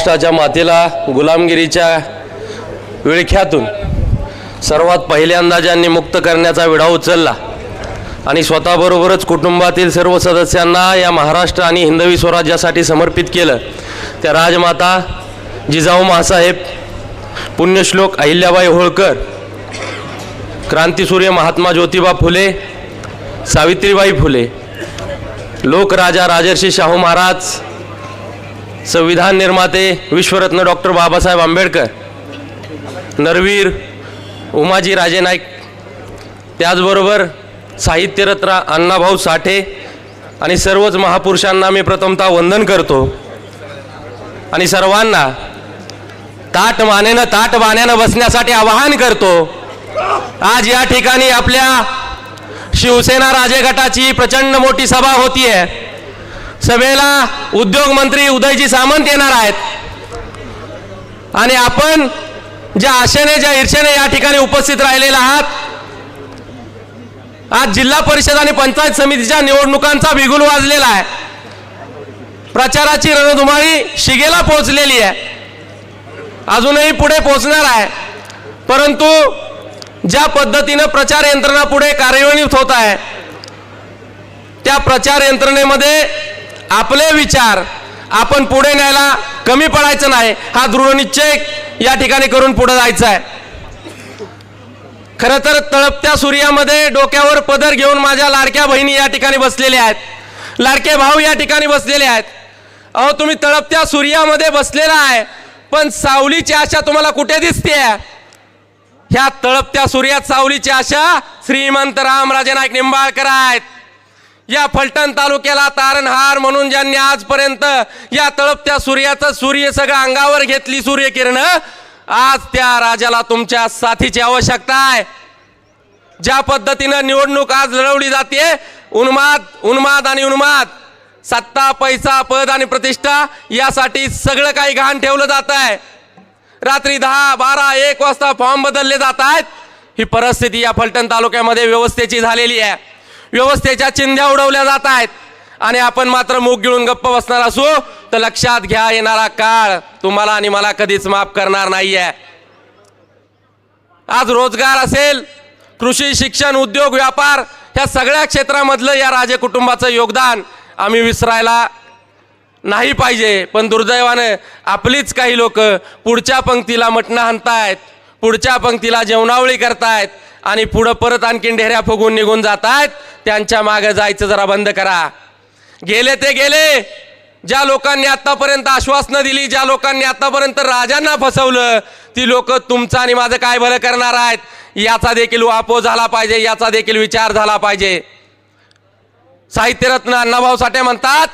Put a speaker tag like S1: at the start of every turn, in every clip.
S1: महाराष्ट्राच्या मातेला गुलामगिरीच्या विळख्यातून सर्वात पहिल्यांदा ज्यांनी मुक्त करण्याचा विडा उचलला. आणि स्वतःबरोबरच कुटुंबातील सर्व सदस्यांना या महाराष्ट्र आणि हिंदवी स्वराज्यासाठी समर्पित केलं. त्या राजमाता जिजाऊ महासाहेब पुण्यश्लोक अहिल्याबाई होळकर क्रांतीसूर्य महात्मा ज्योतिबा फुले सावित्रीबाई फुले लोकराजा राजर्षी शाहू महाराज संविधान निर्माते विश्वरत्न डॉक्टर बाबासाहेब आंबेडकर नरवीर उमाजी राजे नाईक त्याचबरोबर साहित्यरत्न अण्णाभाऊ साठे आणि सर्वच महापुरुषांना मी प्रथमतः वंदन करतो. आणि सर्वांना ताट मानेनं ताट बाण्यानं बसण्यासाठी आवाहन करतो. आज या ठिकाणी आपल्या शिवसेना राजे गटाची प्रचंड मोठी सभा होतीये. सभेला उद्योग मंत्री उदयजी सामंत येणार आहेत. आणि आपण ज्या आशेने ज्या ईर्षेने या ठिकाणी उपस्थित राहिलेला आहात आज जिल्हा परिषद आणि पंचायत समितीच्या निवडणुकांचा बिगुल वाजलेला आहे. प्रचाराची रणधुमाळी शिगेला पोहोचलेली आहे. अजूनही पुढे पोहोचणार आहे. परंतु ज्या पद्धतीनं प्रचार यंत्रणा पुढे कार्यान्वित होत आहे त्या प्रचार यंत्रणेमध्ये आपले विचार आपण पुढे न्यायला कमी पडायचं नाही. हा दृढनिश्चय या ठिकाणी करून पुढे जायचा आहे. खरं तर तळपत्या सूर्यामध्ये डोक्यावर पदर घेऊन माझ्या लाडक्या बहिणी या ठिकाणी बसलेल्या आहेत. लाडके भाऊ या ठिकाणी बसलेले आहेत. अहो तुम्ही तळपत्या सूर्यामध्ये बसलेला आहे पण सावलीची आशा तुम्हाला कुठे दिसते? ह्या तळपत्या सूर्यात सावलीची आशा श्रीमंत रामराजे नाईक निंबाळकर आहेत. या फलटण तालुक्याला तारणहार म्हणून ज्यांनी आजपर्यंत या तळपत्या सूर्याचं सूर्य सगळं अंगावर घेतली सूर्यकिरण आज त्या राजाला तुमच्या साथीची आवश्यकता आहे. ज्या पद्धतीनं निवडणूक आज लढवली जाते उन्माद उन्माद आणि उन्माद सत्ता पैसा पद आणि प्रतिष्ठा यासाठी सगळं काही घाण ठेवलं जात आहे. रात्री दहा बारा एक वाजता फॉर्म बदलले जात आहेत. ही परिस्थिती या फलटण तालुक्यामध्ये व्यवस्थेची झालेली आहे. व्यवस्थेच्या चिंध्या उडवल्या जात आहेत. आणि आपण मात्र मूग गिळून गप्प बसणार असू तर लक्षात घ्या येणारा काळ तुम्हाला आणि मला कधीच माफ करणार नाहीये. आज रोजगार असेल कृषी शिक्षण उद्योग व्यापार ह्या सगळ्या क्षेत्रामधलं या राजे कुटुंबाचं योगदान आम्ही विसरायला नाही पाहिजे. पण दुर्दैवानं आपलीच काही लोक पुढच्या पंक्तीला मटणं हाणतायत. पुढच्या पंक्तीला जेवणावळी करतायत आणि पुढं परत आणखीन ढेऱ्या फुगून निघून जात आहेत त्यांच्या मागे जायचं जरा बंद करा. गेले ते गेले. ज्या लोकांनी आतापर्यंत आश्वासनं दिली ज्या लोकांनी आतापर्यंत राजांना फसवलं ती लोक तुमचं आणि माझं काय भलं करणार आहेत? याचा देखील वापो झाला पाहिजे याचा देखील विचार झाला पाहिजे. साहित्यरत्न अण्णाभाऊ साठे म्हणतात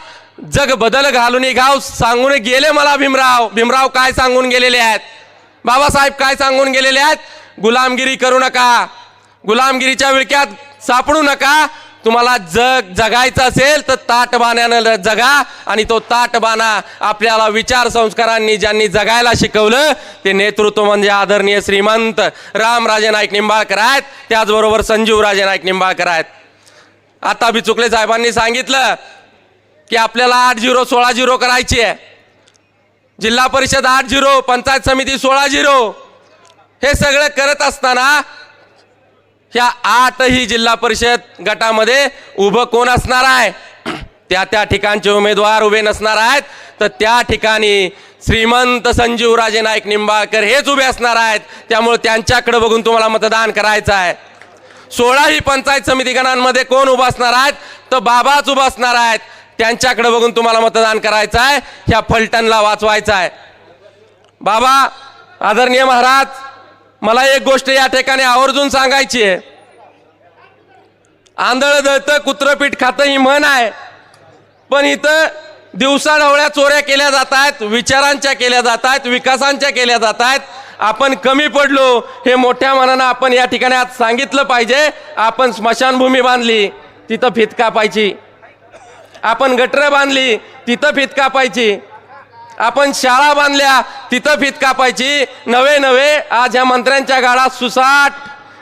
S1: जग बदल घालून घाव सांगून गेले मला भीमराव. भीमराव काय सांगून गेलेले आहेत? बाबासाहेब काय सांगून गेलेले आहेत? गुलामगिरी करू नका. गुलामगिरीच्या विळक्यात सापडू नका. तुम्हाला जग जगायचं असेल तर ताटबाण्यानं जगा आणि तो ताटबाणा आपल्याला विचार संस्कारांनी ज्यांनी जगायला शिकवलं ते नेतृत्व म्हणजे आदरणीय श्रीमंत रामराजे नाईक निंबाळकर आहेत. त्याचबरोबर संजीव राजे नाईक निंबाळकर आहेत. आता बी चुकले साहेबांनी सांगितलं की आपल्याला आठ झिरो सोळा झिरो करायची आहे. जिल्हा परिषद आठ झिरो पंचायत समिती सोळा झिरो. हे सगळं करत असताना ह्या आठही जिल्हा परिषद गटामध्ये उभं कोण असणार आहे? त्या त्या ठिकाणचे उमेदवार उभे नसणार आहेत. तर त्या ठिकाणी श्रीमंत संजीवराजे नाईक निंबाळकर हेच उभे असणार आहेत. त्यामुळे त्यांच्याकडे बघून तुम्हाला मतदान करायचं आहे. सोळाही पंचायत समिती गणांमध्ये कोण उभं असणार आहेत? तर बाबाच उभं असणार आहेत. त्यांच्याकडे बघून तुम्हाला मतदान करायचं आहे ह्या फलटणला वाचवायचं आहे बाबा आदरणीय महाराज मला एक गोष्ट या ठिकाणी आवर्जून सांगायची आहे. आंधळ दळतं कुत्रपीठ खातं ही म्हण आहे. पण इथं दिवसा ढवळ्या चोऱ्या केल्या जात आहेत विचारांच्या केल्या जात आहेत विकासांच्या केल्या जात आहेत. आपण कमी पडलो हे मोठ्या मनानं आपण या ठिकाणी आज सांगितलं पाहिजे. आपण स्मशानभूमी बांधली तिथं फित कापायची आपण गटरं बांधली तिथं फित कापायची. आपण शाळा बांधल्या तिथं फित कापायची. नवे नवे आज ह्या मंत्र्यांच्या गाळा सुसाट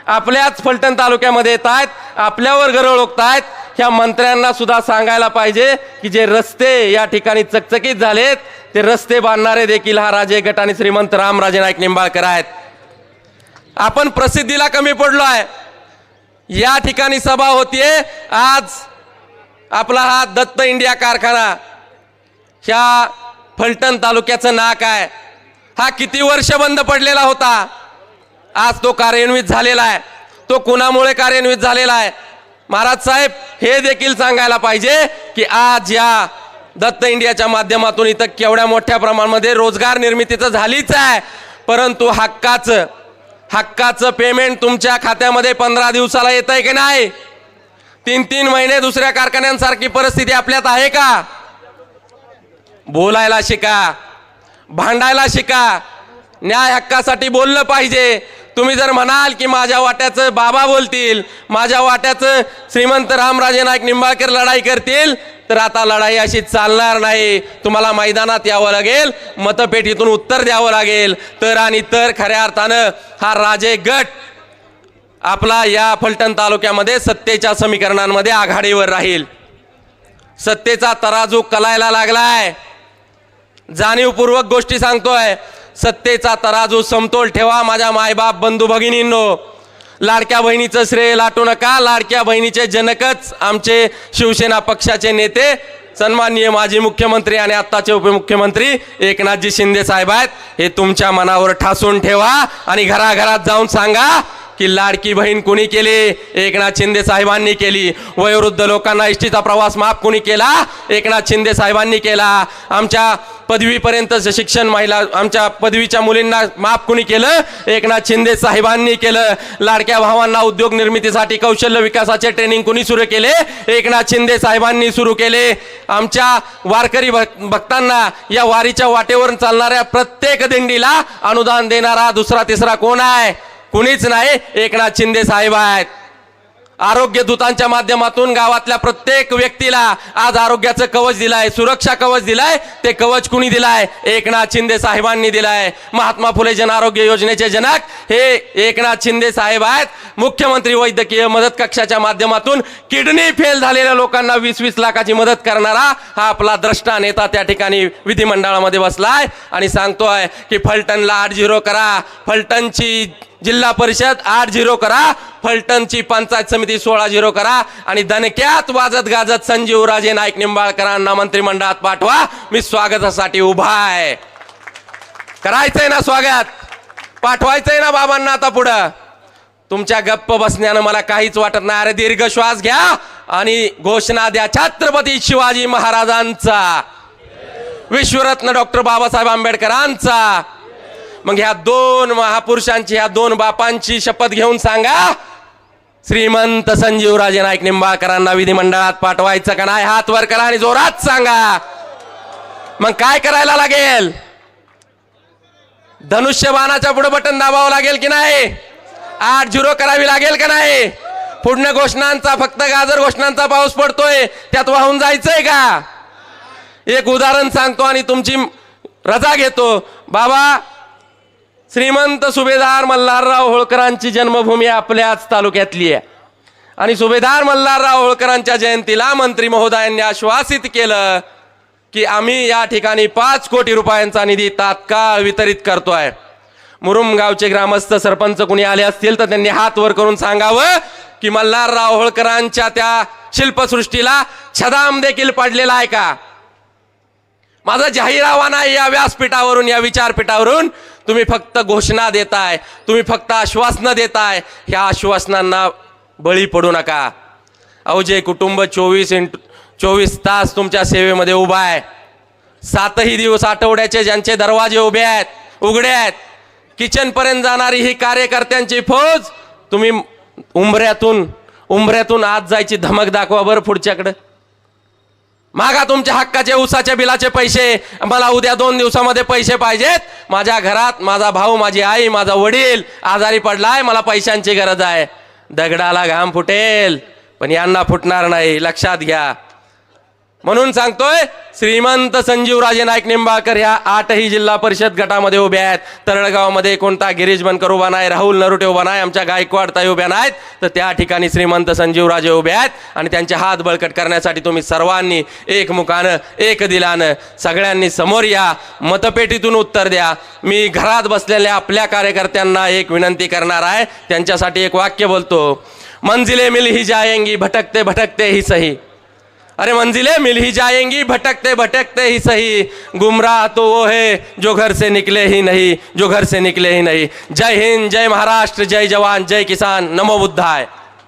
S1: आपल्याच फलटण तालुक्यामध्ये येत आहेत आपल्यावर गरळ ओकतायत. ह्या मंत्र्यांना सुद्धा सांगायला पाहिजे की जे रस्ते या ठिकाणी चकचकीत झालेत ते रस्ते बांधणारे देखील हा राजे गट आणि श्रीमंत रामराजे नाईक निंबाळकर आहेत. आपण प्रसिद्धीला कमी पडलो आहे या ठिकाणी सभा होतीये. आज आपला हा दत्त इंडिया कारखाना ह्या फलटण तालुक्याचं नाक आहे. हा किती वर्ष बंद पडलेला होता? आज तो कार्यान्वित झालेला आहे. तो कुणामुळे कार्यान्वित झालेला आहे? महाराज साहेब हे देखील सांगायला पाहिजे की आज या दत्त इंडियाच्या माध्यमातून इथं केवढ्या मोठ्या प्रमाणामध्ये रोजगार निर्मितीचं झालीच आहे. परंतु हक्काचं हक्काचं पेमेंट तुमच्या खात्यामध्ये पंधरा दिवसाला येत आहे की नाही? तीन तीन महिने दुसऱ्या कारखान्यांसारखी परिस्थिती आपल्यात आहे का? बोलायला शिका भांडायला शिका न्याय हक्कासाठी बोललं पाहिजे. तुम्ही जर म्हणाल की माझ्या वाट्याचं बाबा बोलतील माझ्या वाट्याचं श्रीमंत रामराजे नाईक निंबाळकर लढाई करतील तर आता लढाई अशी चालणार नाही. तुम्हाला मैदानात यावं लागेल मतपेटीतून उत्तर द्यावं लागेल. तर आणि तर खऱ्या अर्थानं हा राजे गट आपला या फलटण तालुक्यामध्ये सत्तेच्या समीकरणांमध्ये आघाडीवर राहील. सत्तेचा तराजू कलायला लागलाय. जाणीवपूर्वक गोष्टी सांगतोय. सत्तेचा तराजू समतोल ठेवा माझ्या मायबाप बंधू भगिनींनो. लाडक्या बहिणीचं श्रेय लाटू नका. लाडक्या बहिणीचे जनकच आमचे शिवसेना पक्षाचे नेते सन्माननीय माजी मुख्यमंत्री आणि आत्ताचे उपमुख्यमंत्री एकनाथजी शिंदे साहेब आहेत. हे तुमच्या मनावर ठासून ठेवा आणि घराघरात जाऊन सांगा की लाडकी बहीण कुणी केली? एकनाथ शिंदे साहेबांनी केली. वयोवृद्ध लोकांना इष्टीचा प्रवास माफ कुणी केला? एकनाथ शिंदे साहेबांनी केला. आमच्या पदवीपर्यंतचं शिक्षण महिला आमच्या पदवीच्या मुलींना माफ कुणी केलं? एकनाथ शिंदे साहेबांनी केलं. लाडक्या भावांना उद्योग निर्मितीसाठी कौशल्य विकासाचे ट्रेनिंग कुणी सुरू केले? एकनाथ शिंदे साहेबांनी सुरू केले. आमच्या वारकरी भक- भक्तांना या वारीच्या वाटेवर चालणाऱ्या प्रत्येक दिंडीला अनुदान देणारा दुसरा तिसरा कोण आहे? कुणीच नाही एकनाथ शिंदे साहेब आहेत. आरोग्य दूतांच्या माध्यमातून गावातल्या प्रत्येक व्यक्तीला आज आरोग्याचं कवच दिलाय सुरक्षा कवच दिलाय ते कवच कुणी दिलाय? एकनाथ शिंदे साहेबांनी दिलाय. महात्मा फुले जन आरोग्य योजनेचे जनक हे एकनाथ शिंदे साहेब आहेत. मुख्यमंत्री वैद्यकीय मदत कक्षाच्या माध्यमातून किडनी फेल झालेल्या लोकांना वीस वीस लाखाची मदत करणारा हा आपला द्रष्टा नेता त्या ठिकाणी विधिमंडळामध्ये बसलाय. आणि सांगतोय की फलटणला आठ झिरो करा. फलटणची जिल्हा परिषद आठ झिरो करा. फलटणची पंचायत समिती सोळा झिरो करा. आणि दणक्यात वाजत गाजत संजीवराजे नाईक निंबाळकरांना मंत्रिमंडळात पाठवा. मी स्वागतासाठी उभा आहे. करायचंय ना स्वागत? पाठवायचंय ना बाबांना आता पुढं. तुमच्या गप्प बसण्यानं मला काहीच वाटत नाही. अरे दीर्घ श्वास घ्या आणि घोषणा द्या छत्रपती शिवाजी महाराजांचा. विश्वरत्न डॉक्टर बाबासाहेब आंबेडकरांचा. मग ह्या दोन महापुरुषांची ह्या दोन बापांची शपथ घेऊन सांगा श्रीमंत संजीवराजे नाईक निंबाळकरांना विधिमंडळात पाठवायचं का नाही? हात वर करा आणि जोरात सांगा. मग काय करायला लागेल? धनुष्यबाणाच्या पुढे बटन दाबावं लागेल की नाही? आठ झिरो करावी लागेल का नाही? पूर्ण घोषणांचा फक्त गाजर घोषणांचा पाऊस पडतोय त्यात वाहून जायचंय का? एक उदाहरण सांगतो आणि तुमची रजा घेतो. बाबा श्रीमंत सुभेदार मल्हारराव होळकरांची जन्मभूमी आपल्याच तालुक्यातली आहे. आणि सुभेदार मल्हारराव होळकरांच्या जयंतीला मंत्री महोदयांनी आश्वासित केलं की आम्ही या ठिकाणी पाच कोटी रुपयांचा निधी तात्काळ वितरित करतोय. मुरुम गावचे ग्रामस्थ सरपंच कुणी आले असतील तर त्यांनी हात वर करून सांगावं की मल्हारराव होळकरांच्या त्या शिल्पसृष्टीला छदाम देखील पडलेला आहे का? माझा जाहीर आव्हान आहे या व्यासपीठावरून या विचारपीठावरून तुम्ही फक्त घोषणा देताय तुम्ही फक्त आश्वासनं देताय. ह्या आश्वासनांना बळी पडू नका. अहो जे कुटुंब चोवीस इंट चोवीस तास तुमच्या सेवेमध्ये उभा आहे. सातही दिवस आठवड्याचे ज्यांचे दरवाजे उभे आहेत उघडे आहेत किचनपर्यंत जाणारी ही कार्यकर्त्यांची फौज तुम्ही उंबऱ्यातून उंबऱ्यातून आत जायची धमक दाखवा बरं पुढच्याकडं. मागा तुमच्या हक्काचे उसाच्या बिलाचे पैसे. मला उद्या दोन दिवसामध्ये पैसे पाहिजेत. माझ्या घरात माझा भाऊ माझी आई माझा वडील आजारी पडलाय मला पैशांची गरज आहे. दगडाला घाम फुटेल पण यांना फुटणार नाही. लक्षात घ्या. म्हणून सांगतोय श्रीमंत संजीवराजे नाईक निंबाळकर ह्या आठही जिल्हा परिषद गटामध्ये उभ्या आहेत. तरळगावमध्ये कोणता गिरीश बनकर उभा नाही राहुल नरुटे उभा नाही आमच्या गायकवाड ताई उभ्या नाहीत. तर त्या ठिकाणी श्रीमंत संजीवराजे उभे आहेत आणि त्यांचे हात बळकट करण्यासाठी तुम्ही सर्वांनी एकमुखानं एक दिलानं सगळ्यांनी समोर या. मतपेटीतून उत्तर द्या. मी घरात बसलेल्या आपल्या कार्यकर्त्यांना एक विनंती करणार आहे. त्यांच्यासाठी एक वाक्य बोलतो मंजिले मिल ही जायंगी भटकते भटकते ही सही. अरे मंजिलें मिल ही जाएंगी भटकते भटकते ही सही। गुमराह तो वो है जो घर से निकले ही नहीं जो घर से निकले ही नहीं। जय हिंद जय महाराष्ट्र जय जवान जय किसान नमो बुद्धाय।